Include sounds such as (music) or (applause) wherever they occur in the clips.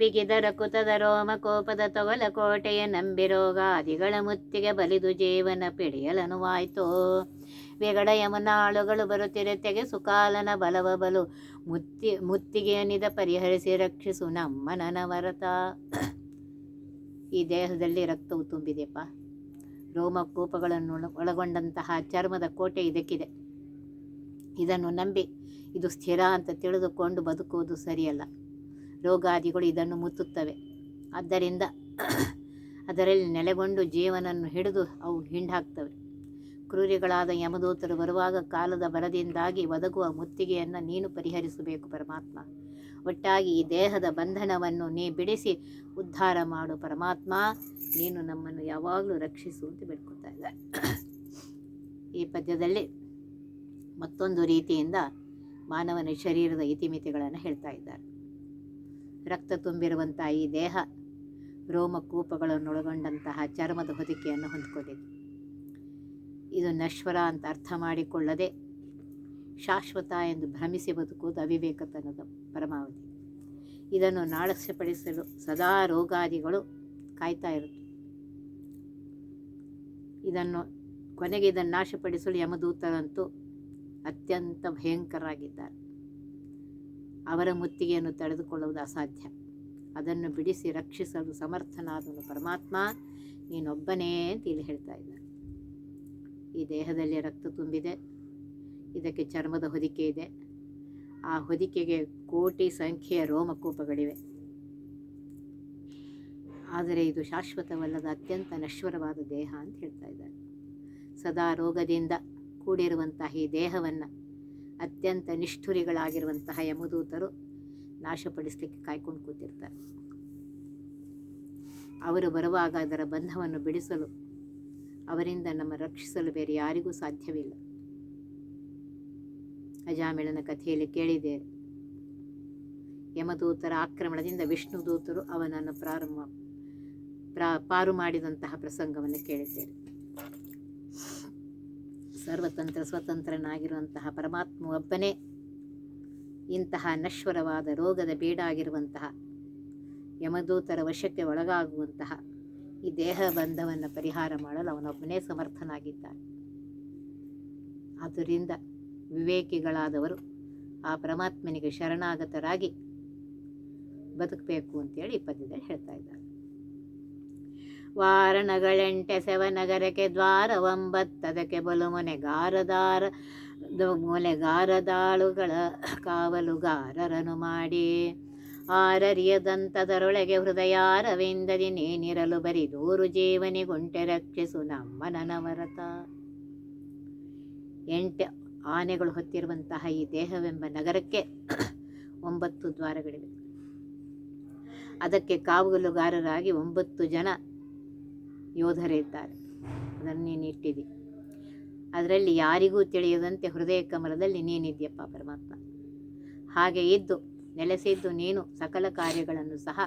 ಬಿಗಿದರ ಕುತದ ರೋಮ ಕೋಪದ ತೊಗಲ ಕೋಟೆಯ ನಂಬಿರೋಗಾದಿಗಳ ಮುತ್ತಿಗೆ ಬಲಿದು ಜೀವನ ಪಿಡಿಯಲನುವಾಯ್ತು ಯಮನಾಳುಗಳು ಬರುತ್ತಿರೆ ತೆಗೆ ಸುಕಾಲನ ಬಲವ ಬಲು. ಮುತ್ತಿ ಮುತ್ತಿಗೆಯನಿದ ಪರಿಹರಿಸಿ ರಕ್ಷಿಸು ನಮ್ಮ ನನವರತ ಈ ದೇಹದಲ್ಲಿ ರಕ್ತವು ತುಂಬಿದೆಪ್ಪ. ರೋಮಕೂಪಗಳನ್ನು ಒಳ- ಒಳಗೊಂಡಂತಹ ಚರ್ಮದ ಕೋಟೆ ಇದಕ್ಕಿದೆ. ಇದನ್ನು ನಂಬಿ, ಇದು ಸ್ಥಿರ ಅಂತ ತಿಳಿದುಕೊಂಡು ಬದುಕುವುದು ಸರಿಯಲ್ಲ. ರೋಗಾದಿಗಳು ಇದನ್ನು ಮುತ್ತುತ್ತವೆ. ಆದ್ದರಿಂದ ಅದರಲ್ಲಿ ನೆಲೆಗೊಂಡು ಜೀವನನ್ನು ಹಿಡಿದು ಅವು ಹಿಂಡಾಕ್ತವೆ ಕ್ರೂರಿಗಳಾದ ಯಮದೂತರು ಬರುವಾಗ ಕಾಲದ ಬರದಿಂದಾಗಿ ಒದಗುವ ಮುತ್ತಿಗೆಯನ್ನು ನೀನು ಪರಿಹರಿಸಬೇಕು ಪರಮಾತ್ಮ. ಒಟ್ಟಾಗಿ ಈ ದೇಹದ ಬಂಧನವನ್ನು ನೀ ಬಿಡಿಸಿ ಉದ್ಧಾರ ಮಾಡು ಪರಮಾತ್ಮ. ನೀನು ನಮ್ಮನ್ನು ಯಾವಾಗಲೂ ರಕ್ಷಿಸು ಅಂತ ಬೇಡ್ಕೊತಾ ಇದ್ದಾರೆ. ಈ ಪದ್ಯದಲ್ಲಿ ಮತ್ತೊಂದು ರೀತಿಯಿಂದ ಮಾನವನ ಶರೀರದ ಇತಿಮಿತಿಗಳನ್ನು ಹೇಳ್ತಾ ಇದ್ದಾರೆ. ರಕ್ತ ತುಂಬಿರುವಂಥ ಈ ದೇಹ ರೋಮಕೂಪಗಳನ್ನೊಳಗೊಂಡಂತಹ ಚರ್ಮದ ಹೊದಿಕೆಯನ್ನು ಹೊಂದ್ಕೊಂಡಿದೆ. ಇದು ನಶ್ವರ ಅಂತ ಅರ್ಥ ಮಾಡಿಕೊಳ್ಳದೆ ಶಾಶ್ವತ ಎಂದು ಭ್ರಮಿಸಿ ಬದುಕುವುದು ಅವಿವೇಕತನದ ಪರಮಾವಧಿ. ಇದನ್ನು ನಾಳಸ್ಯಪಡಿಸಲು ಸದಾ ರೋಗಾದಿಗಳು ಕಾಯ್ತಾ ಇರುತ್ತೆ ಇದನ್ನು ಕೊನೆಗೆ ಇದನ್ನು ನಾಶಪಡಿಸಲು ಯಮದೂತರಂತೂ ಅತ್ಯಂತ ಭಯಂಕರರಾಗಿದ್ದಾರೆ. ಅವರ ಮುತ್ತಿಗೆಯನ್ನು ತಡೆದುಕೊಳ್ಳುವುದು ಅಸಾಧ್ಯ. ಅದನ್ನು ಬಿಡಿಸಿ ರಕ್ಷಿಸಲು ಸಮರ್ಥನಾದನು ಪರಮಾತ್ಮ, ನೀನೊಬ್ಬನೇ ಅಂತ ಇಲ್ಲಿ ಹೇಳ್ತಾ ಇದ್ದಾರೆ ಈ ದೇಹದಲ್ಲಿ ರಕ್ತ ತುಂಬಿದೆ. ಇದಕ್ಕೆ ಚರ್ಮದ ಹೊದಿಕೆ ಇದೆ. ಆ ಹೊದಿಕೆಗೆ ಕೋಟಿ ಸಂಖ್ಯೆಯ ರೋಮಕೋಪಗಳಿವೆ. ಆದರೆ ಇದು ಶಾಶ್ವತವಲ್ಲದ ಅತ್ಯಂತ ನಶ್ವರವಾದ ದೇಹ ಅಂತ ಹೇಳ್ತಾ ಇದ್ದಾರೆ ಸದಾ ರೋಗದಿಂದ ಕೂಡಿರುವಂತಹ ಈ ದೇಹವನ್ನು ಅತ್ಯಂತ ನಿಷ್ಠುರಿಗಳಾಗಿರುವಂತಹ ಯಮದೂತರು ನಾಶಪಡಿಸಲಿಕ್ಕೆ ಕಾಯ್ಕೊಂಡು ಕೂತಿರ್ತಾರೆ. ಅವರು ಬರುವಾಗ ಅದರ ಬಂಧವನ್ನು ಬಿಡಿಸಲು, ಅವರಿಂದ ನಮ್ಮ ರಕ್ಷಿಸಲು ಬೇರೆ ಯಾರಿಗೂ ಸಾಧ್ಯವಿಲ್ಲ. ಅಜಾಮಿಳನ ಕಥೆಯಲ್ಲಿ ಕೇಳಿದೆ ಯಮದೂತರ ಆಕ್ರಮಣದಿಂದ ವಿಷ್ಣುದೂತರು ಅವನನ್ನು ಪ್ರಾರಂಭ, ಪ್ರಾ, ಪಾರು ಮಾಡಿದಂತಹ ಪ್ರಸಂಗವನ್ನು ಕೇಳಿದ್ದೇನೆ. ಸರ್ವತಂತ್ರ ಸ್ವತಂತ್ರನಾಗಿರುವಂತಹ ಪರಮಾತ್ಮ ಒಬ್ಬನೇ. ಇಂತಹ ನಶ್ವರವಾದ ರೋಗದ ಬೀಡಾಗಿರುವಂತಹ, ಯಮದೂತರ ವಶಕ್ಕೆ ಒಳಗಾಗುವಂತಹ ಈ ದೇಹ ಬಂಧವನ್ನು ಪರಿಹಾರ ಮಾಡಲು ಅವನೊಬ್ಬನೇ ಸಮರ್ಥನಾಗಿದ್ದಾನೆ. ಆದ್ದರಿಂದ ವಿವೇಕಿಗಳಾದವರು ಆ ಪರಮಾತ್ಮನಿಗೆ ಶರಣಾಗತರಾಗಿ ಬದುಕಬೇಕು ಅಂತೇಳಿ ಈ ಪದ್ಯದಲ್ಲಿ ಹೇಳ್ತಾ ಇದ್ದಾರೆ. ವಾರಣಗಳೆಂಟೆಸೆವ ನಗರಕ್ಕೆ ದ್ವಾರ ಒಂಬತ್ತದಕ್ಕೆ ಬಲು ಮೊನೆಗಾರದಾರ ಮೊನೆಗಾರದಾಳುಗಳ ಕಾವಲುಗಾರರನು ಮಾಡಿ. ಆರರಿಯದಂತದರೊಳಗೆ ಹೃದಯಾರವಿಂದದಿ ನೀನಿರಲು ಬರಿದೂರು ಜೀವನಿಗುಂಟೆ ರಕ್ಷಿಸು ನಮ್ಮ ನನವರತ ಎಂಟು ಆನೆಗಳು ಹೊತ್ತಿರುವಂತಹ ಈ ದೇಹವೆಂಬ ನಗರಕ್ಕೆ ಒಂಬತ್ತು ದ್ವಾರಗಳಿವೆ. ಅದಕ್ಕೆ ಕಾವಲುಗಾರರಾಗಿ ಒಂಬತ್ತು ಜನ ಯೋಧರಿದ್ದಾರೆ ಅದನ್ನು ನೀನು ಇಟ್ಟಿದ್ದಿ. ಅದರಲ್ಲಿ ಯಾರಿಗೂ ತಿಳಿಯದಂತೆ ಹೃದಯ ಕಮಲದಲ್ಲಿ ನೀನಿದ್ಯಪ್ಪ ಪರಮಾತ್ಮ. ಹಾಗೆ ಇದ್ದು, ನೆಲೆಸಿದ್ದು ನೀನು ಸಕಲ ಕಾರ್ಯಗಳನ್ನು ಸಹ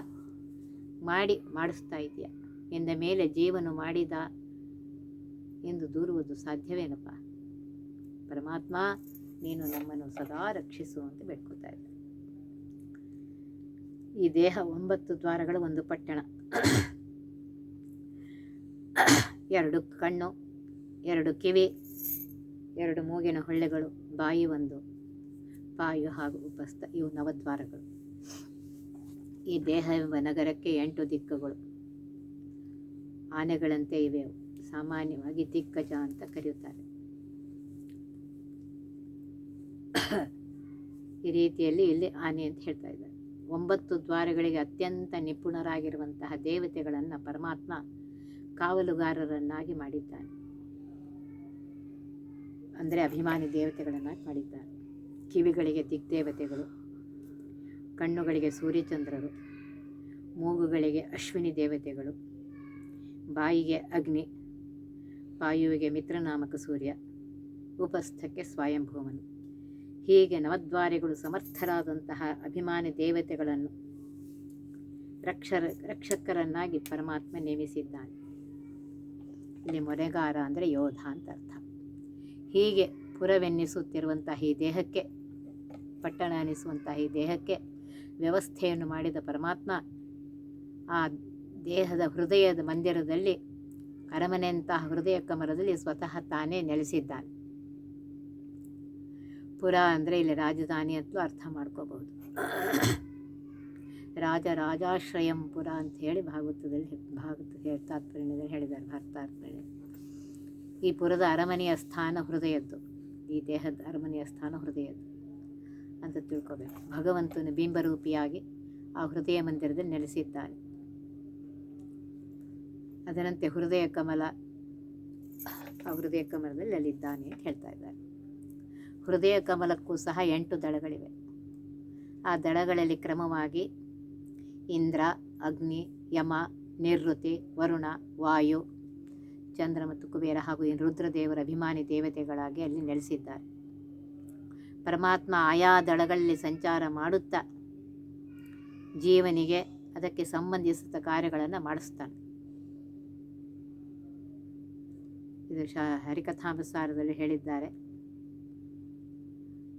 ಮಾಡಿ, ಮಾಡಿಸ್ತಾ ಇದೆಯಾ ಎಂದ ಮೇಲೆ ಜೀವನು ಮಾಡಿದ ಎಂದು ದೂರುವುದು ಸಾಧ್ಯವೇನಪ್ಪ? ಪರಮಾತ್ಮ, ನೀನು ನಮ್ಮನ್ನು ಸದಾ ರಕ್ಷಿಸು ಅಂತ ಬೇಡ್ಕೊತಾ ಇದ್ದೆ. ಈ ದೇಹ ಒಂಬತ್ತು ದ್ವಾರಗಳ, ಒಂದು ಪಟ್ಟಣ. ಎರಡು ಕಣ್ಣು, ಎರಡು ಕಿವಿ, ಎರಡು ಮೂಗಿನ ಹೊಳ್ಳೆಗಳು, ಬಾಯಿ ಒಂದು ಪಾಯು ಹಾಗೂ ಉಪಸ್ಥ ಇವು ನವದ್ವಾರಗಳು. ಈ ದೇಹ ಎಂಬ ನಗರಕ್ಕೆ ಎಂಟು ದಿಕ್ಕುಗಳು. ಆನೆಗಳಂತೆ ಇವೆ ಸಾಮಾನ್ಯವಾಗಿ ದಿಗ್ಗಜ ಅಂತ ಕರೆಯುತ್ತಾರೆ. ಈ ರೀತಿಯಲ್ಲಿ ಇಲ್ಲಿ ಆನೆ ಅಂತ ಹೇಳ್ತಾ ಇದ್ದಾರೆ. ಒಂಬತ್ತು ದ್ವಾರಗಳಿಗೆ ಅತ್ಯಂತ ನಿಪುಣರಾಗಿರುವಂತಹ ದೇವತೆಗಳನ್ನು ಪರಮಾತ್ಮ ಕಾವಲುಗಾರರನ್ನಾಗಿ ಮಾಡಿದ್ದಾನೆ. ಅಂದರೆ ಅಭಿಮಾನಿ ದೇವತೆಗಳನ್ನಾಗಿ ಮಾಡಿದ್ದಾನೆ. ಕಿವಿಗಳಿಗೆ ದಿಗ್ದೇವತೆಗಳು ಕಣ್ಣುಗಳಿಗೆ ಸೂರ್ಯಚಂದ್ರರು, ಮೂಗುಗಳಿಗೆ ಅಶ್ವಿನಿ ದೇವತೆಗಳು, ಬಾಯಿಗೆ ಅಗ್ನಿ ವಾಯುವಿಗೆ ಮಿತ್ರನಾಮಕ ಸೂರ್ಯ, ಉಪಸ್ಥಕ್ಕೆ ಸ್ವಯಂಭೂಮನು. ಹೀಗೆ ನವದ್ವಾರಿಗಳು ಸಮರ್ಥರಾದಂತಹ ಅಭಿಮಾನಿ ದೇವತೆಗಳನ್ನು ರಕ್ಷರ ರಕ್ಷಕರನ್ನಾಗಿ ಪರಮಾತ್ಮ ನೇಮಿಸಿದ್ದಾನೆ. ಇಲ್ಲಿ ಮೊರೆಗಾರ ಅಂದರೆ ಯೋಧ ಅಂತ ಅರ್ಥ. ಹೀಗೆ ಪುರವೆನ್ನಿಸುತ್ತಿರುವಂತಹ ಈ ದೇಹಕ್ಕೆ, ಪಟ್ಟಣ ಅನ್ನಿಸುವಂತಹ ಈ ದೇಹಕ್ಕೆ ವ್ಯವಸ್ಥೆಯನ್ನು ಮಾಡಿದ ಪರಮಾತ್ಮ ಆ ದೇಹದ ಹೃದಯದ ಮಂದಿರದಲ್ಲಿ, ಅರಮನೆಯಂತಹ ಹೃದಯ ಕಮರದಲ್ಲಿ ಸ್ವತಃ ತಾನೇ ನೆಲೆಸಿದ್ದಾನೆ. ಪುರ ಅಂದರೆ ಇಲ್ಲಿ ರಾಜಧಾನಿ ಅಂತಲೂ ಅರ್ಥ ಮಾಡ್ಕೋಬಹುದು. ರಾಜ ರಾಜಾಶ್ರಯಂ ಪುರ ಅಂತ ಹೇಳಿ ಭಾಗವತದಲ್ಲಿ ಭಾಗವತ ತಾತ್ಪರ್ಯದಲ್ಲಿ ಹೇಳಿದ್ದಾರೆ, ಭಾರತಾತ್ಪರ್ಯ. ಈ ಪುರದ ಅರಮನೆಯ ಸ್ಥಾನ ಹೃದಯದ್ದು. ಈ ದೇಹದ ಅರಮನೆಯ ಸ್ಥಾನ ಹೃದಯದ್ದು ಅಂತ ತಿಳ್ಕೋಬೇಕು. ಭಗವಂತನ ಬಿಂಬರೂಪಿಯಾಗಿ ಆ ಹೃದಯ ಮಂದಿರದಲ್ಲಿ ನೆಲೆಸಿದ್ದಾನೆ. ಅದರಂತೆ ಹೃದಯ ಕಮಲ, ಆ ಹೃದಯ ಕಮಲದಲ್ಲಿ ಅಲ್ಲಿದ್ದಾನೆ ಅಂತ ಹೇಳ್ತಾ ಇದ್ದಾರೆ. ಹೃದಯ ಕಮಲಕ್ಕೂ ಸಹ ಎಂಟು ದಳಗಳಿವೆ. ಆ ದಳಗಳಲ್ಲಿ ಕ್ರಮವಾಗಿ ಇಂದ್ರ, ಅಗ್ನಿ, ಯಮ, ನಿರ್ವೃತಿ, ವರುಣ, ವಾಯು, ಚಂದ್ರ ಮತ್ತು ಕುಬೇರ ಹಾಗೂ ರುದ್ರದೇವರ ಅಭಿಮಾನಿ ದೇವತೆಗಳಾಗಿ ಅಲ್ಲಿ ನೆಲೆಸಿದ್ದಾರೆ. ಪರಮಾತ್ಮ ಆಯಾ ದಳಗಳಲ್ಲಿ ಸಂಚಾರ ಮಾಡುತ್ತಾ ಜೀವನಿಗೆ ಅದಕ್ಕೆ ಸಂಬಂಧಿಸಿದ ಕಾರ್ಯಗಳನ್ನು ಮಾಡಿಸ್ತಾನೆ. ಇದು ಶ ಹರಿಕಥಾನುಸಾರದಲ್ಲಿ ಹೇಳಿದ್ದಾರೆ.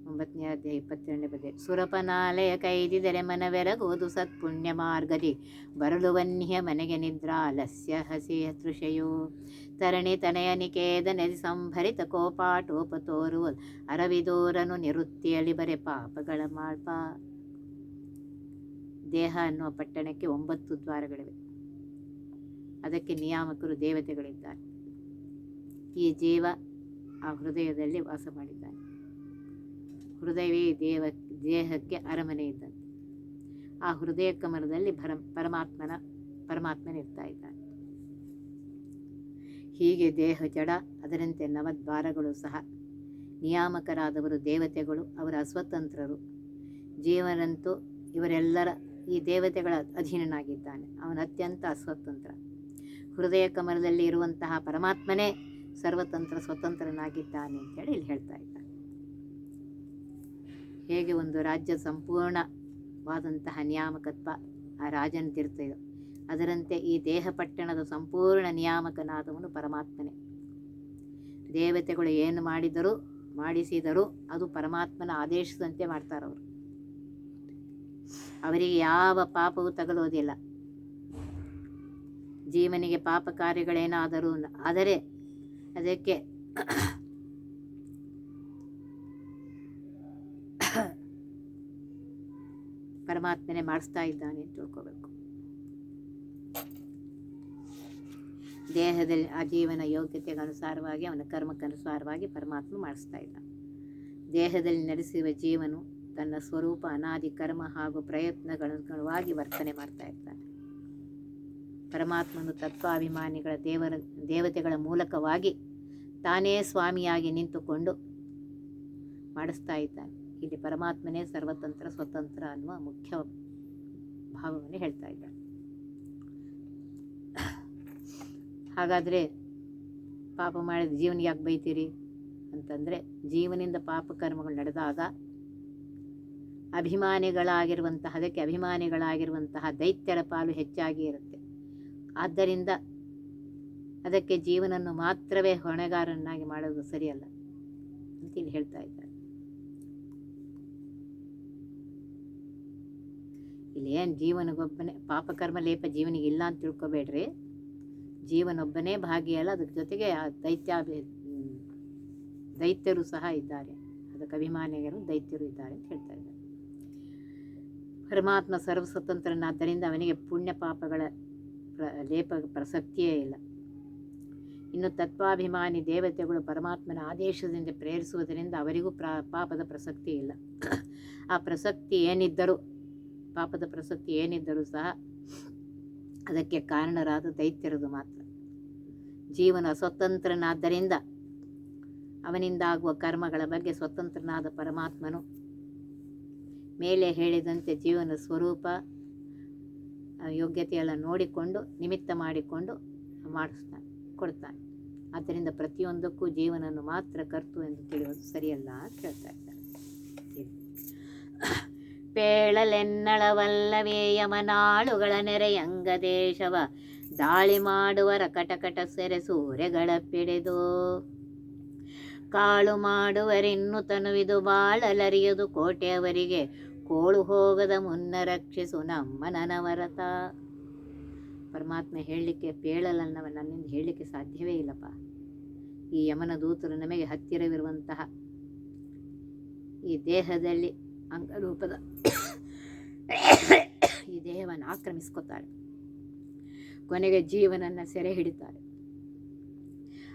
ಒಂಬತ್ತನೇ ಅಧ್ಯಾಯ ಇಪ್ಪತ್ತೆರಡನೇ ಪದ್ಯ ಸುರಪನಾಲಯ ಕೈದಿದರೆ ಮನವೆರಗುವುದು ಸತ್ಪುಣ್ಯ ಮಾರ್ಗದಿ. ಬರಲು ವನ್ಯ ಮನೆಗೆ ನಿದ್ರಾಲಸ್ಯ ಹಸಿ ತೃಷಯೋ ತರಣಿ ತನಯ ನಿಕೇದನದಿ ಸಂಭರಿತ ಕೋಪಾಟೋಪ ತೋರುವ ಅರವಿದೋರನು ನಿವೃತ್ತಿಯಲ್ಲಿ ಬರೆ ಪಾಪಗಳ ಮಾಳ್ಪ. ದೇಹ ಅನ್ನುವ ಪಟ್ಟಣಕ್ಕೆ ಒಂಬತ್ತು ದ್ವಾರಗಳಿವೆ. ಅದಕ್ಕೆ ನಿಯಾಮಕರು ದೇವತೆಗಳಿದ್ದಾರೆ. ಈ ಜೀವ ಆ ಹೃದಯದಲ್ಲಿ ವಾಸ ಮಾಡಿದ್ದಾನೆ. ಹೃದಯವೇ ದೇವ, ದೇಹಕ್ಕೆ ಅರಮನೆ ಇದ್ದಂತೆ. ಆ ಹೃದಯ ಕಮಲದಲ್ಲಿ ಭರ, ಪರಮಾತ್ಮನ, ಪರಮಾತ್ಮನಿರ್ತಾ ಇದ್ದಾನೆ. ಹೀಗೆ ದೇಹ ಜಡ, ಅದರಂತೆ ನವದ್ವಾರಗಳು ಸಹ. ನಿಯಾಮಕರಾದವರು ದೇವತೆಗಳು, ಅವರ ಅಸ್ವತಂತ್ರರು. ಜೀವನಂತೂ ಇವರೆಲ್ಲರ ಈ ದೇವತೆಗಳ ಅಧೀನನಾಗಿದ್ದಾನೆ. ಅವನು ಅತ್ಯಂತ ಅಸ್ವತಂತ್ರ. ಹೃದಯ ಕಮಲದಲ್ಲಿ ಇರುವಂತಹ ಪರಮಾತ್ಮನೇ ಸರ್ವತಂತ್ರ, ಸ್ವತಂತ್ರನಾಗಿದ್ದಾನೆ ಅಂತೇಳಿ ಇಲ್ಲಿ ಹೇಳ್ತಾ ಇದ್ದಾನೆ. ಹೇಗೆ ಒಂದು ರಾಜ್ಯ ಸಂಪೂರ್ಣವಾದಂತಹ ನಿಯಾಮಕತ್ವ ಆ ರಾಜನದಿರ್ತದೋ ಅದರಂತೆ ಈ ದೇಹ ಪಟ್ಟಣದ ಸಂಪೂರ್ಣ ನಿಯಾಮಕನಾದವನು ಪರಮಾತ್ಮನೇ. ದೇವತೆಗಳು ಏನು ಮಾಡಿದರೂ, ಮಾಡಿಸಿದರೂ ಅದು ಪರಮಾತ್ಮನ ಆದೇಶದಂತೆ ಮಾಡ್ತಾರವರು. ಅವರಿಗೆ ಯಾವ ಪಾಪವೂ ತಗಲೋದಿಲ್ಲ ಜೀವನಿಗೆ ಪಾಪ ಕಾರ್ಯಗಳೇನಾದರೂ ಆದರೆ ಅದಕ್ಕೆ ಪರಮಾತ್ಮನೇ ಮಾಡಿಸ್ತಾ ಇದ್ದಾನೆ ಅಂತ ತಿಳ್ಕೋಬೇಕು. ದೇಹದಲ್ಲಿ ಆ ಜೀವನ ಯೋಗ್ಯತೆಗೆ ಅನುಸಾರವಾಗಿ ಅವನ ಕರ್ಮಕ್ಕನುಸಾರವಾಗಿ ಪರಮಾತ್ಮ ಮಾಡಿಸ್ತಾ ಇದ್ದಾನೆ. ದೇಹದಲ್ಲಿ ನಡೆಸಿರುವ ಜೀವನು ತನ್ನ ಸ್ವರೂಪ, ಅನಾದಿ, ಕರ್ಮ ಹಾಗೂ ಪ್ರಯತ್ನಗಳಾಗಿ ವರ್ತನೆ ಮಾಡ್ತಾ ಇರ್ತಾನೆ ಪರಮಾತ್ಮನು ತತ್ವಾಭಿಮಾನಿಗಳ ದೇವರ, ದೇವತೆಗಳ ಮೂಲಕವಾಗಿ ತಾನೇ ಸ್ವಾಮಿಯಾಗಿ ನಿಂತುಕೊಂಡು ಮಾಡಿಸ್ತಾ ಇದ್ದಾನೆ. ಇಲ್ಲಿ ಪರಮಾತ್ಮನೇ ಸರ್ವತಂತ್ರ, ಸ್ವತಂತ್ರ ಅನ್ನುವ ಮುಖ್ಯ ಭಾವವನ್ನು ಹೇಳ್ತಾ ಇದ್ದಾರೆ ಹಾಗಾದರೆ ಪಾಪ ಮಾಡಿದ ಜೀವನ ಯಾಕೆ ಬೈತೀರಿ ಅಂತಂದರೆ ಜೀವನಿಂದ ಪಾಪ ಕರ್ಮಗಳು ನಡೆದಾಗ ಅಭಿಮಾನಿಗಳಾಗಿರುವಂತಹ ಅದಕ್ಕೆ ಅಭಿಮಾನಿಗಳಾಗಿರುವಂತಹ ದೈತ್ಯರ ಪಾಲು ಹೆಚ್ಚಾಗಿ ಇರುತ್ತೆ. ಆದ್ದರಿಂದ ಅದಕ್ಕೆ ಜೀವನನ್ನು ಮಾತ್ರವೇ ಹೊಣೆಗಾರನಾಗಿ ಮಾಡೋದು ಸರಿಯಲ್ಲ ಅಂತ ಇಲ್ಲಿ ಹೇಳ್ತಾ ಇದ್ದಾರೆ. ಇಲ್ಲಿ ಏನು ಜೀವನಗೊಬ್ಬನೇ ಪಾಪಕರ್ಮ ಲೇಪ ಜೀವನಿಗೆ ಇಲ್ಲ ಅಂತ ತಿಳ್ಕೊಬೇಡ್ರಿ. ಜೀವನೊಬ್ಬನೇ ಭಾಗಿಯಲ್ಲ ಅದ್ರ ಜೊತೆಗೆ ಆ ದೈತ್ಯ ದೈತ್ಯರು ಸಹ ಇದ್ದಾರೆ. ಅದಕ್ಕೆ ಅಭಿಮಾನಿಗರು ದೈತ್ಯರು ಇದ್ದಾರೆ ಅಂತ ಹೇಳ್ತಾ ಇದ್ದಾರೆ. ಪರಮಾತ್ಮ ಸರ್ವ ಸ್ವತಂತ್ರನಾದ್ದರಿಂದ ಅವನಿಗೆ ಪುಣ್ಯ ಪಾಪಗಳ ಪ್ರ, ಲೇಪ ಪ್ರಸಕ್ತಿಯೇ ಇಲ್ಲ. ಇನ್ನು ತತ್ವಾಭಿಮಾನಿ ದೇವತೆಗಳು ಪರಮಾತ್ಮನ ಆದೇಶದಿಂದ ಪ್ರೇರಿಸುವುದರಿಂದ ಅವರಿಗೂ ಪ್ರ, ಪಾಪದ ಪ್ರಸಕ್ತಿ ಇಲ್ಲ. ಆ ಪ್ರಸಕ್ತಿ ಏನಿದ್ದರೂ ಪಾಪದ ಪ್ರಸಕ್ತಿ ಏನಿದ್ದರೂ ಸಹ ಅದಕ್ಕೆ ಕಾರಣರಾದ ದೈತ್ಯರದು ಮಾತ್ರ ಜೀವನ ಸ್ವತಂತ್ರನಾದ್ದರಿಂದ ಅವನಿಂದಾಗುವ ಕರ್ಮಗಳ ಬಗ್ಗೆ ಸ್ವತಂತ್ರನಾದ ಪರಮಾತ್ಮನು ಮೇಲೆ ಹೇಳಿದಂತೆ ಜೀವನ ಸ್ವರೂಪ ಯೋಗ್ಯತೆಯೆಲ್ಲ ನೋಡಿಕೊಂಡು, ನಿಮಿತ್ತ ಮಾಡಿಕೊಂಡು ಮಾಡಿಸ್ತಾನೆ, ಕೊಡ್ತಾನೆ ಆದ್ದರಿಂದ ಪ್ರತಿಯೊಂದಕ್ಕೂ ಜೀವನನ್ನು ಮಾತ್ರ ಕರ್ತು ಎಂದು ತಿಳಿಯೋದು ಸರಿಯಲ್ಲ ಅಂತ ಹೇಳ್ತಾ ಇದ್ದಾರೆ. ಪೇಳಲೆನ್ನಳವಲ್ಲವೇ ಯಮನಾಳುಗಳ ನೆರೆಯಂಗ ದೇಶವ. ದಾಳಿ ಮಾಡುವರ ಕಟಕಟ ಸೆರೆ ಸೂರೆಗಳ ಪಿಡಿದು. ಕಾಳು ಮಾಡುವರಿನ್ನು ತನುವಿದು ಬಾಳಲರಿಯದು ಕೋಟೆಯವರಿಗೆ. ಕೋಳು ಹೋಗದ ಮುನ್ನ ರಕ್ಷಿಸು ನಮ್ಮ ನನವರತ. ಪರಮಾತ್ಮ ಹೇಳಲಿಕ್ಕೆ ಪೇಳಲನ್ನವ ನನ್ನಿಂದ ಹೇಳಲಿಕ್ಕೆ ಸಾಧ್ಯವೇ ಇಲ್ಲಪ್ಪ. ಈ ಯಮನ ದೂತರು ನಮಗೆ ಹತ್ತಿರವಿರುವಂತಹ ಈ ದೇಹದಲ್ಲಿ ಅಂಗರೂಪದ ಈ ದೇಹವನ್ನು ಆಕ್ರಮಿಸ್ಕೊತಾಳೆ ಕೊನೆಗೆ ಜೀವನನ್ನ ಸೆರೆ ಹಿಡಿತಾರೆ.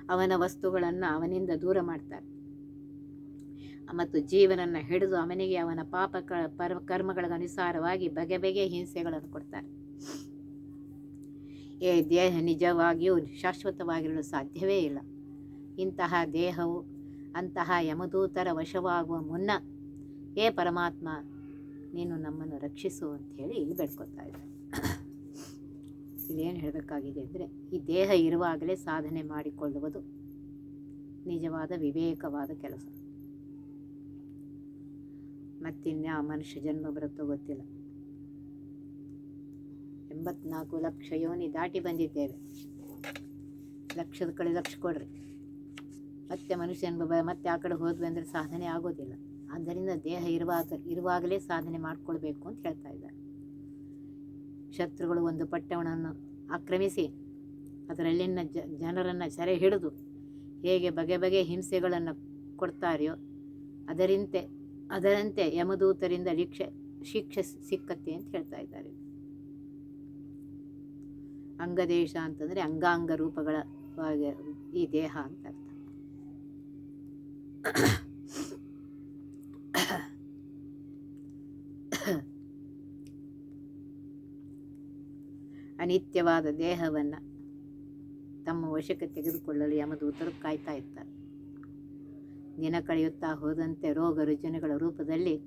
ಅವನ ವಸ್ತುಗಳನ್ನು ಅವನಿಂದ ದೂರ ಮಾಡ್ತಾರೆ. ಮತ್ತು ಜೀವನನ್ನ ಹಿಡಿದು ಅವನಿಗೆ ಅವನ ಪಾಪ ಪರ ಕರ್ಮಗಳ ಅನುಸಾರವಾಗಿ ಬಗೆ ಬಗೆಯ ಹಿಂಸೆಗಳನ್ನು ಕೊಡ್ತಾರೆ. ಈ ದೇಹ ನಿಜವಾಗಿಯೂ ಶಾಶ್ವತವಾಗಿರಲು ಸಾಧ್ಯವೇ ಇಲ್ಲ. ಇಂತಹ ದೇಹವು ಅಂತಹ ಯಮದೂತರ ವಶವಾಗುವ ಮುನ್ನ ಏ ಪರಮಾತ್ಮ, ನೀನು ನಮ್ಮನ್ನು ರಕ್ಷಿಸು ಅಂತ ಹೇಳಿ ಇಲ್ಲಿ ಬೇಡ್ಕೊತಾ ಇದ್ದಾರೆ ಇಲ್ಲಿ ಏನು ಹೇಳಬೇಕಾಗಿದೆ ಅಂದರೆ, ಈ ದೇಹ ಇರುವಾಗಲೇ ಸಾಧನೆ ಮಾಡಿಕೊಳ್ಳುವುದು ನಿಜವಾದ ವಿವೇಕವಾದ ಕೆಲಸ. ಮತ್ತಿನ್ಯಾ ಮನುಷ್ಯ ಜನ್ಮ ಬರುತ್ತೋ ಗೊತ್ತಿಲ್ಲ. ಎಂಬತ್ನಾಲ್ಕು ಲಕ್ಷ ಯೋನಿ ದಾಟಿ ಬಂದಿದ್ದೇವೆ. ಲಕ್ಷದ ಕಡೆ ಲಕ್ಷ ಕೊಡ್ರಿ. ಮತ್ತೆ ಮನುಷ್ಯ ಜನ್ಮ ಮತ್ತೆ ಆ ಕಡೆ ಹೋದ್ವಿ ಅಂದರೆ ಸಾಧನೆ ಆಗೋದಿಲ್ಲ. ಆದ್ದರಿಂದ ದೇಹ ಇರುವಾಗ, ಇರುವಾಗಲೇ ಸಾಧನೆ ಮಾಡಿಕೊಳ್ಬೇಕು ಅಂತ ಹೇಳ್ತಾ ಇದ್ದಾರೆ. ಶತ್ರುಗಳು ಒಂದು ಪಟ್ಟಣವನ್ನು ಆಕ್ರಮಿಸಿ, ಅದರಲ್ಲಿನ ಜ, ಜನರನ್ನು ಸೆರೆ ಹಿಡಿದು ಹೇಗೆ ಬಗೆ ಬಗೆ ಹಿಂಸೆಗಳನ್ನು ಕೊಡ್ತಾರೆಯೋ, ಅದರಂತೆ ಅದರಂತೆ ಯಮದೂತರಿಂದ ಲಿಕ್ಷ ಶಿಕ್ಷೆ ಸಿಕ್ಕತ್ತೆ ಅಂತ ಹೇಳ್ತಾ ಇದ್ದಾರೆ. ಅಂಗದೇಶ ಅಂತಂದರೆ ಅಂಗಾಂಗ ರೂಪಗಳ ಈ ದೇಹ ಅಂತ ಅರ್ಥ. ಅನಿತ್ಯವಾದ ದೇಹವನ್ನು ತಮ್ಮ ವಶಕ್ಕೆ ತೆಗೆದುಕೊಳ್ಳಲು ಯಮದೂತರು ಕಾಯ್ತಾ ಇರ್ತಾರೆ ದಿನ ಕಳೆಯುತ್ತಾ ಹೋದಂತೆ ರೋಗ ರುಜಿನಗಳ ರೂಪದಲ್ಲಿ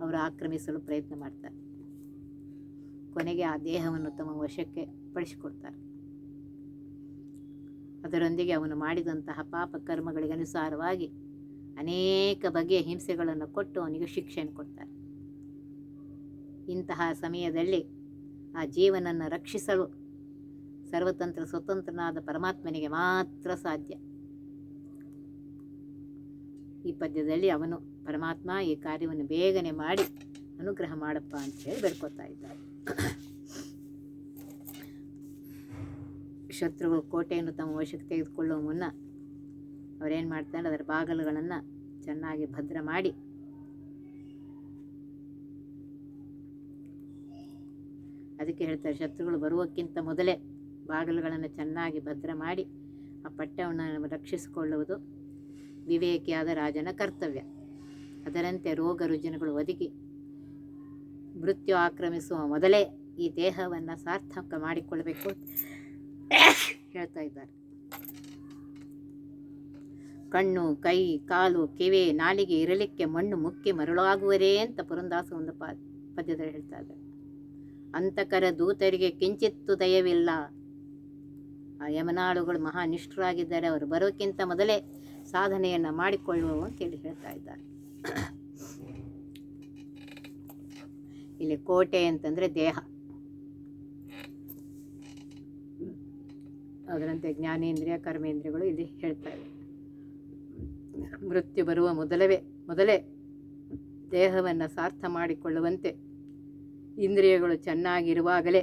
ಅವರು ಆಕ್ರಮಿಸಲು ಪ್ರಯತ್ನ ಮಾಡ್ತಾರೆ. ಕೊನೆಗೆ ಆ ದೇಹವನ್ನು ತಮ್ಮ ವಶಕ್ಕೆ ಪಡಿಸಿಕೊಡ್ತಾರೆ. ಅದರೊಂದಿಗೆ ಅವನು ಮಾಡಿದಂತಹ ಪಾಪ ಕರ್ಮಗಳಿಗೆ ಅನುಸಾರವಾಗಿ ಅನೇಕ ಬಗೆಯ ಹಿಂಸೆಗಳನ್ನು ಕೊಟ್ಟು ಅವನಿಗೆ ಶಿಕ್ಷೆಯನ್ನು ಕೊಡ್ತಾರೆ. ಇಂತಹ ಸಮಯದಲ್ಲಿ ಆ ಜೀವನನ್ನು ರಕ್ಷಿಸಲು ಸರ್ವತಂತ್ರ ಸ್ವತಂತ್ರನಾದ ಪರಮಾತ್ಮನಿಗೆ ಮಾತ್ರ ಸಾಧ್ಯ. ಈ ಪದ್ಯದಲ್ಲಿ ಅವನು ಪರಮಾತ್ಮ ಈ ಕಾರ್ಯವನ್ನು ಬೇಗನೆ ಮಾಡಿ ಅನುಗ್ರಹ ಮಾಡಪ್ಪ ಅಂತ ಹೇಳಿ ಬೇಡ್ಕೊತಾ ಇದ್ದಾರೆ. ಶತ್ರುಗಳು ಕೋಟೆಯನ್ನು ತಮ್ಮ ವಶಕ್ಕೆ ತೆಗೆದುಕೊಳ್ಳುವ ಮುನ್ನ ಅವರೇನು ಮಾಡ್ತಾರೆ? ಅದರ ಬಾಗಿಲುಗಳನ್ನು ಚೆನ್ನಾಗಿ ಭದ್ರ ಮಾಡಿ ಅದಕ್ಕೆ ಹೇಳ್ತಾರೆ, ಶತ್ರುಗಳು ಬರುವಕ್ಕಿಂತ ಮೊದಲೇ ಬಾಗಿಲುಗಳನ್ನು ಚೆನ್ನಾಗಿ ಭದ್ರ ಮಾಡಿ ಆ ಪಟ್ಟವನ್ನು ರಕ್ಷಿಸಿಕೊಳ್ಳುವುದು ವಿವೇಕಿಯಾದ ರಾಜನ ಕರ್ತವ್ಯ. ಅದರಂತೆ ರೋಗ ರುಜಿನಗಳು ಒದಗಿ ಮೃತ್ಯು ಆಕ್ರಮಿಸುವ ಮೊದಲೇ ಈ ದೇಹವನ್ನು ಸಾರ್ಥಕ ಮಾಡಿಕೊಳ್ಳಬೇಕು ಹೇಳ್ತಾ ಇದ್ದಾರೆ. ಕಣ್ಣು, ಕೈ, ಕಾಲು, ಕಿವಿ, ನಾಲಿಗೆ ಇರಲಿಕ್ಕೆ ಮಣ್ಣು ಮುಕ್ಕಿ ಮರಳಾಗುವರೇ ಅಂತ ಪುರಂದಾಸ ಒಂದು ಪದ್ಯದಲ್ಲಿ ಹೇಳ್ತಾ ಇದ್ದಾರೆ. ಅಂತಕರ ದೂತರಿಗೆ ಕಿಂಚಿತ್ತು ದಯವಿಲ್ಲ. ಆ ಯಮನಾಳುಗಳು ಮಹಾ ನಿಷ್ಠರಾಗಿದ್ದಾರೆ. ಅವರು ಬರೋಕ್ಕಿಂತ ಮೊದಲೇ ಸಾಧನೆಯನ್ನು ಮಾಡಿಕೊಳ್ಳುವ ಅಂತೇಳಿ ಹೇಳ್ತಾ ಇದ್ದಾರೆ. ಇಲ್ಲಿ ಕೋಟೆ ಅಂತಂದರೆ ದೇಹ. ಅದರಂತೆ ಜ್ಞಾನೇಂದ್ರಿಯ, ಕರ್ಮೇಂದ್ರಿಯಗಳು ಇಲ್ಲಿ ಹೇಳ್ತಾ ಇವೆ. ಮೃತ್ಯು ಬರುವ ಮೊದಲವೇ, ಮೊದಲೇ ದೇಹವನ್ನು ಸಾರ್ಥ ಮಾಡಿಕೊಳ್ಳುವಂತೆ ಇಂದ್ರಿಯಗಳು ಚೆನ್ನಾಗಿರುವಾಗಲೇ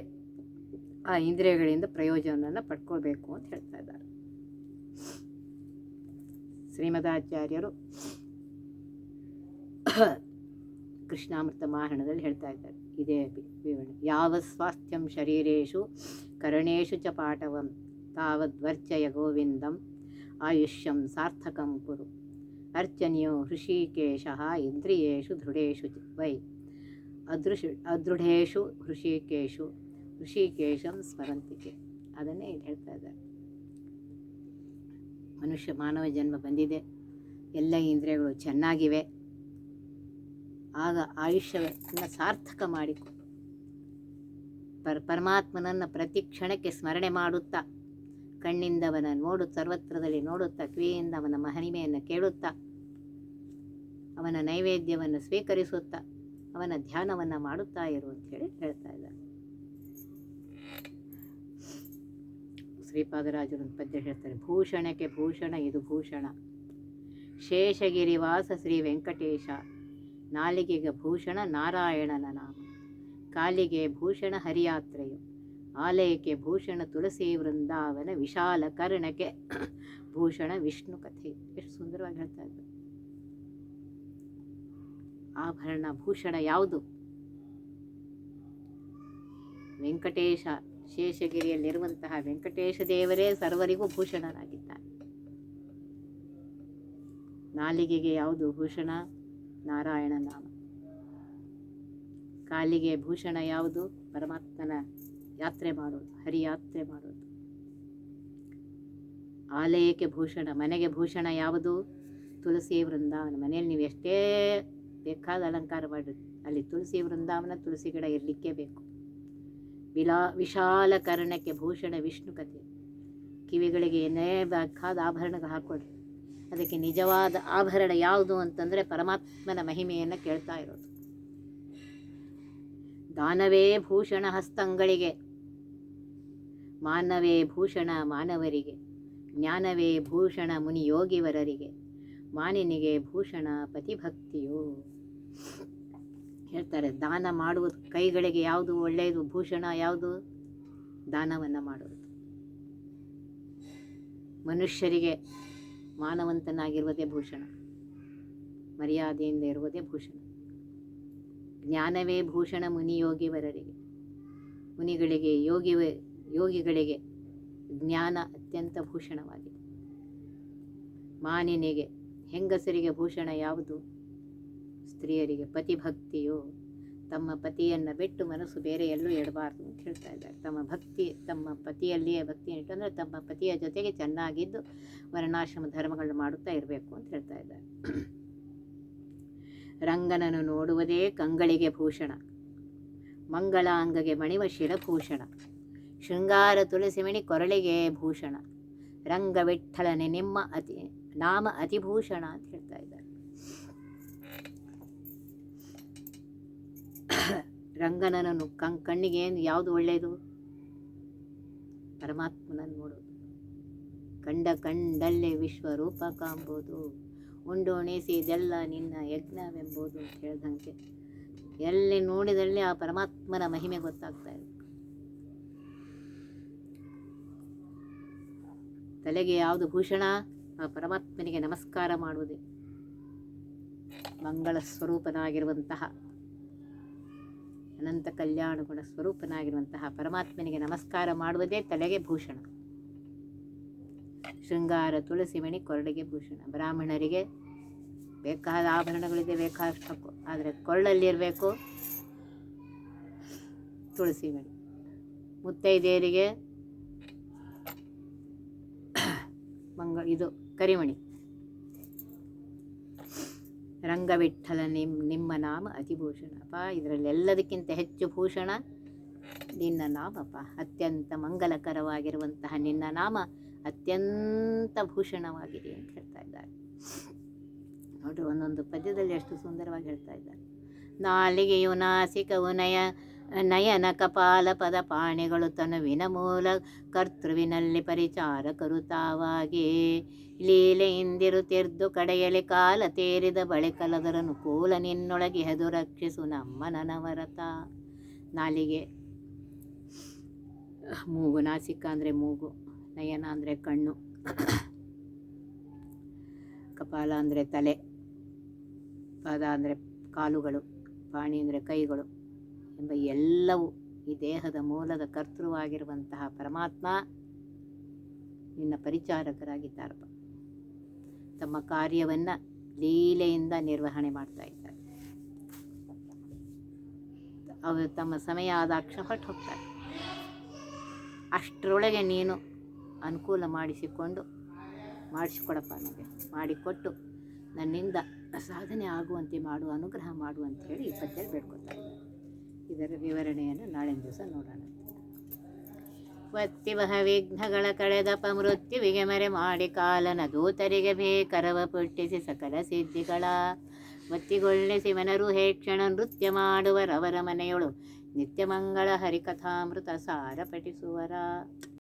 ಆ ಇಂದ್ರಿಯಗಳಿಂದ ಪ್ರಯೋಜನವನ್ನು ಪಡ್ಕೊಳ್ಬೇಕು ಅಂತ ಹೇಳ್ತಾ ಇದ್ದಾರೆ. ಶ್ರೀಮದಾಚಾರ್ಯರು ಕೃಷ್ಣಾಮೃತ ಮಾಹರಣದಲ್ಲಿ ಹೇಳ್ತಾ ಇದ್ದಾರೆ. ಇದೇ ವಿವರಣೆ. ಯಾವ ಸ್ವಾಸ್ಥ್ಯಂ ಶರೀರೇಶು ಕರಣೇಶು ಚ ಪಾಠವಂ ತಾವದ್ವರ್ಚಯ ಗೋವಿಂದಂ ಆಯುಷ್ಯಂ ಸಾರ್ಥಕಂ ಕುರು ಅರ್ಚನೆಯು ಹೃಷಿಕೇಶ ಇಂದ್ರಿಯೇಷು ದೃಢೇಶು ವೈ ಅದೃಶು ಅದೃಢೇಶು ಹೃಷಿಕೇಶು, ಹೃಷಿಕೇಶಂ ಸ್ಮರಂತಿಕೆ. ಅದನ್ನೇ ಹೇಳ್ತಾ ಇದ್ದಾರೆ. ಮನುಷ್ಯ ಮಾನವ ಜನ್ಮ ಬಂದಿದೆ. ಎಲ್ಲ ಇಂದ್ರಿಯಗಳು ಚೆನ್ನಾಗಿವೆ. ಆಗ ಆಯುಷ್ಯವನ್ನು ಸಾರ್ಥಕ ಮಾಡಿಕೊಂಡು. ಪರ್ ಪರಮಾತ್ಮನನ್ನು ಪ್ರತಿ ಕ್ಷಣಕ್ಕೆ ಸ್ಮರಣೆ ಮಾಡುತ್ತಾ ಕಣ್ಣಿಂದವನ ನೋಡು, ಸರ್ವತ್ರದಲ್ಲಿ ನೋಡುತ್ತಾ ಕಿವಿಯಿಂದ ಅವನ ಮಹಿಮೆಯನ್ನು ಕೇಳುತ್ತಾ, ಅವನ ನೈವೇದ್ಯವನ್ನು ಸ್ವೀಕರಿಸುತ್ತಾ ಅವನ ಧ್ಯಾನವನ್ನು ಮಾಡುತ್ತಾ ಇರು ಅಂತ ಹೇಳಿ ಹೇಳ್ತಾ ಇದ್ದಾರೆ. ಶ್ರೀಪಾದರಾಜರು ಪದ್ಯ ಹೇಳ್ತಾರೆ, ಭೂಷಣಕ್ಕೆ ಭೂಷಣ, ಇದು ಭೂಷಣ. ಶೇಷಗಿರಿವಾಸ ಶ್ರೀ ವೆಂಕಟೇಶ, ನಾಲಿಗೆಗೆ ಭೂಷಣ ನಾರಾಯಣನ ನಾಮ. ಕಾಲಿಗೆ ಭೂಷಣ ಹರಿಯಾತ್ರೆಯು, ಆಲಯಕ್ಕೆ ಭೂಷಣ ತುಳಸಿ ವೃಂದಾವನ ವಿಶಾಲ ಕರ್ಣಕ್ಕೆ ಭೂಷಣ ವಿಷ್ಣು ಕಥೆ. ಎಷ್ಟು ಸುಂದರವಾಗಿ ಹೇಳ್ತಾ ಇದ್ದಾರೆ. ಆಭರಣ, ಭೂಷಣ ಯಾವುದು? ವೆಂಕಟೇಶ ಶೇಷಗಿರಿಯಲ್ಲಿರುವಂತಹ ವೆಂಕಟೇಶ ದೇವರೇ ಸರ್ವರಿಗೂ ಭೂಷಣನಾಗಿದ್ದಾನೆ. ನಾಲಿಗೆಗೆ ಯಾವುದು ಭೂಷಣ? ನಾರಾಯಣ ನಾಮ. ಕಾಲಿಗೆ ಭೂಷಣ ಯಾವುದು? ಪರಮಾತ್ಮನ ಯಾತ್ರೆ ಮಾಡೋದು, ಹರಿಯಾತ್ರೆ ಮಾಡೋದು. ಆಲಯಕ್ಕೆ ಭೂಷಣ, ಮನೆಗೆ ಭೂಷಣ ಯಾವುದು? ತುಳಸಿ ವೃಂದಾವನ. ಮನೆಯಲ್ಲಿ ನೀವು ಎಷ್ಟೇ ಬೇಕಾದ ಅಲಂಕಾರ ಮಾಡಿ ಅಲ್ಲಿ ತುಳಸಿ ವೃಂದಾವನ ತುಳಸಿ ಗಿಡ ಇರಲಿಕ್ಕೆ ಬೇಕು. ವಿಲಾ ವಿಶಾಲ ಕರ್ಣಕ್ಕೆ ಭೂಷಣ ವಿಷ್ಣು ಕಥೆ. ಕಿವಿಗಳಿಗೆ ಏನೇ ಬೇಕಾದ ಆಭರಣಗಳು ಹಾಕ್ಕೊಡ್ರಿ ಅದಕ್ಕೆ ನಿಜವಾದ ಆಭರಣ ಯಾವುದು ಅಂತಂದರೆ ಪರಮಾತ್ಮನ ಮಹಿಮೆಯನ್ನು ಕೇಳ್ತಾ ಇರೋದು. ದಾನವೇ ಭೂಷಣ ಹಸ್ತಂಗಳಿಗೆ. ಮಾನವೇ ಭೂಷಣ ಮಾನವರಿಗೆ. ಜ್ಞಾನವೇ ಭೂಷಣ ಮುನಿ ಯೋಗಿವರರಿಗೆ ಮಾನಿನಿಗೆ ಭೂಷಣ ಪತಿಭಕ್ತಿಯು. ಹೇಳ್ತಾರೆ, ದಾನ ಮಾಡುವುದು ಕೈಗಳಿಗೆ ಯಾವುದು ಒಳ್ಳೆಯದು, ಭೂಷಣ ಯಾವುದು? ದಾನವನ್ನು ಮಾಡುವುದು. ಮನುಷ್ಯರಿಗೆ ಮಾನವಂತನಾಗಿರುವುದೇ ಭೂಷಣ, ಮರ್ಯಾದೆಯಿಂದ ಇರುವುದೇ ಭೂಷಣ. ಜ್ಞಾನವೇ ಭೂಷಣ ಮುನಿ ಯೋಗಿವರರಿಗೆ. ಮುನಿಗಳಿಗೆ ಯೋಗಿ ಯೋಗಿಗಳಿಗೆ ಜ್ಞಾನ ಅತ್ಯಂತ ಭೂಷಣವಾಗಿದೆ. ಮಾನಿನಿಗೆ ಹೆಂಗಸರಿಗೆ ಭೂಷಣ ಯಾವುದು? ಸ್ತ್ರೀಯರಿಗೆ ಪತಿಭಕ್ತಿಯು ತಮ್ಮ ಪತಿಯನ್ನು ಬಿಟ್ಟು ಮನಸ್ಸು ಬೇರೆ ಎಲ್ಲೂ ಇಡಬಾರ್ದು ಅಂತ ಹೇಳ್ತಾ ಇದ್ದಾರೆ. ತಮ್ಮ ಭಕ್ತಿ, ತಮ್ಮ ಪತಿಯಲ್ಲಿಯೇ ಭಕ್ತಿಯನ್ನು ಇಟ್ಟು ಅಂದರೆ ತಮ್ಮ ಪತಿಯ ಜೊತೆಗೆ ಚೆನ್ನಾಗಿದ್ದು ವರ್ಣಾಶ್ರಮ ಧರ್ಮಗಳನ್ನು ಮಾಡುತ್ತಾ ಇರಬೇಕು ಅಂತ ಹೇಳ್ತಾ ಇದ್ದಾರೆ. ರಂಗನನ್ನು ನೋಡುವುದೇ ಕಂಗಳಿಗೆ ಭೂಷಣ, ಮಂಗಳಾಂಗಗೆ ಮಣಿವ ಶಿರಭೂಷಣ ಶೃಂಗಾರ ತುಳಸಿಮಣಿ ಕೊರಳಿಗೆ ಭೂಷಣ ರಂಗ ವಿಠಲನೆ ನಿಮ್ಮ ಅತಿ, ನಾಮ ಅತಿಭೂಷಣ ಅಂತ ಹೇಳ್ತಾ ಇದ್ದಾರೆ ರಂಗನನ್ನು ಕಂ, ಕಣ್ಣಿಗೆ ಏನು, ಯಾವುದು ಒಳ್ಳೆಯದು? ಪರಮಾತ್ಮನನ್ನು ನೋಡು. ಕಂಡ ಕಂಡಲ್ಲೇ ವಿಶ್ವರೂಪ ಕಾಂಬೋದು. ಉಂಡೋಣಿಸಿದೆಲ್ಲ ನಿನ್ನ ಯಜ್ಞವೆಂಬುದು ಅಂತ ಹೇಳ್ದಂಗೆ. ಎಲ್ಲಿ ನೋಡಿದಲ್ಲಿ ಆ ಪರಮಾತ್ಮನ ಮಹಿಮೆ ಗೊತ್ತಾಗ್ತಾ ಇದೆ. ತಲೆಗೆ ಯಾವುದು ಭೂಷಣ, ಆ ಪರಮಾತ್ಮನಿಗೆ ನಮಸ್ಕಾರ ಮಾಡುವುದೇ. ಮಂಗಳ ಸ್ವರೂಪನಾಗಿರುವಂತಹ ಅನಂತ ಕಲ್ಯಾಣ ಗುಣ ಸ್ವರೂಪನಾಗಿರುವಂತಹ ಪರಮಾತ್ಮನಿಗೆ ನಮಸ್ಕಾರ ಮಾಡುವುದೇ ತಲೆಗೆ ಭೂಷಣ. ಶೃಂಗಾರ, ತುಳಸಿ, ಮಣಿ, ಕೊರಳಿಗೆ ಭೂಷಣ. ಬ್ರಾಹ್ಮಣರಿಗೆ ಬೇಕಾದ ಆಭರಣಗಳಿದೆ ಬೇಕಾದಷ್ಟು ಆದರೆ ಕೊರಳಲ್ಲಿರಬೇಕು ತುಳಸಿ, ಮಣಿ. ಮುತ್ತೈದೆಯರಿಗೆ (coughs) ಮಂಗ, ಇದು ಕರಿಮಣಿ. ರಂಗವಿಠಲ ನಿಮ್ಮ ನಿಮ್ಮ ನಾಮ ಅತಿಭೂಷಣಪ್ಪ ಇದರಲ್ಲಿ ಎಲ್ಲದಕ್ಕಿಂತ ಹೆಚ್ಚು ಭೂಷಣ ನಿನ್ನ ನಾಮಪ್ಪ. ಅತ್ಯಂತ ಮಂಗಲಕರವಾಗಿರುವಂತಹ ನಿನ್ನ ನಾಮ ಅತ್ಯಂತ ಭೂಷಣವಾಗಿದೆ ಅಂತ ಹೇಳ್ತಾ ಇದ್ದಾರೆ. ನೋಡ್ರಿ ಒಂದೊಂದು ಪದ್ಯದಲ್ಲಿ ಎಷ್ಟು ಸುಂದರವಾಗಿ ಹೇಳ್ತಾ ಇದ್ದಾರೆ. ನಾಲಿಗೆಯು ನಾಸಿಕವು ನಯ ನಯನ ಕಪಾಲ ಪದ ಪಾಣಿಗಳು ತನುವಿನ ಮೂಲ ಕರ್ತೃವಿನಲ್ಲಿ ಪರಿಚಾರಕರು ಲೀಲೆಯಿಂದಿರು ಲೀಲೆಯಿಂದಿರುತ್ತಿರ್ದು ಕಡೆಯಲ್ಲಿ ಕಾಲ ತೇರಿದ ಬಳಿಕಲದರನು ಕೂಲ ನಿನ್ನೊಳಗೆ ಹೆದು ರಕ್ಷಿಸು ನಮ್ಮ ನನವರತ. ನಾಲಿಗೆ. ಮೂಗು ನಾಸಿಕ ಅಂದರೆ ಮೂಗು, ನಯನ ಅಂದರೆ ಕಣ್ಣು, ಕಪಾಲ ಅಂದರೆ ತಲೆ, ಪಾದ ಅಂದರೆ ಕಾಲುಗಳು, ಪಾಣಿ ಅಂದರೆ ಕೈಗಳು. ಎಂಬ ಎಲ್ಲವೂ ಈ ದೇಹದ ಮೂಲದ ಕರ್ತೃವಾಗಿರುವಂತಹ ಪರಮಾತ್ಮ ನಿನ್ನ ಪರಿಚಾರಕರಾಗಿದ್ದಾರಪ್ಪ. ತಮ್ಮ ಕಾರ್ಯವನ್ನು ಲೀಲೆಯಿಂದ ನಿರ್ವಹಣೆ ಮಾಡ್ತಾ ಇದ್ದಾರೆ. ಅವರು ತಮ್ಮ ಸಮಯ ಆದಾಕ್ಷ ಹೊಟ್ಟು ಹೋಗ್ತಾರೆ. ಅಷ್ಟರೊಳಗೆ ನೀನು ಅನುಕೂಲ ಮಾಡಿಸಿಕೊಂಡು ಮಾಡಿಸಿಕೊಡಪ್ಪ ನನಗೆ. ಮಾಡಿಕೊಟ್ಟು ನನ್ನಿಂದ ಸಾಧನೆ ಆಗುವಂತೆ ಮಾಡು, ಅನುಗ್ರಹ ಮಾಡು ಅಂತ ಹೇಳಿ ಈ ಪದ್ಯ ಬೇಡ್ಕೊತಾ ಇದ್ದಾರೆ ಇದರ ವಿವರಣೆಯನ್ನು ನಾಳಿನ ದಿವಸ ನೋಡೋಣ. ವತ್ತಿವಹ ವಿಘ್ನಗಳ ಕಳೆದಪ ಮೃತ್ಯುವಿಗೆ ಮರೆ ಮಾಡಿ ಕಾಲನ ದೂತರಿಗೆ ಬೇಕರವ ಪುಟ್ಟಿಸಿ ಸಕಲ ಸಿದ್ಧಿಗಳ. ಒತ್ತಿಗೊಳ್ಳಿಸಿ ಮನರು ಹೇಕ್ಷಣ ನೃತ್ಯ ಮಾಡುವರವರ ಮನೆಯೊಳು ನಿತ್ಯಮಂಗಳ ಹರಿಕಥಾಮೃತ ಸಾರ ಪಠಿಸುವರ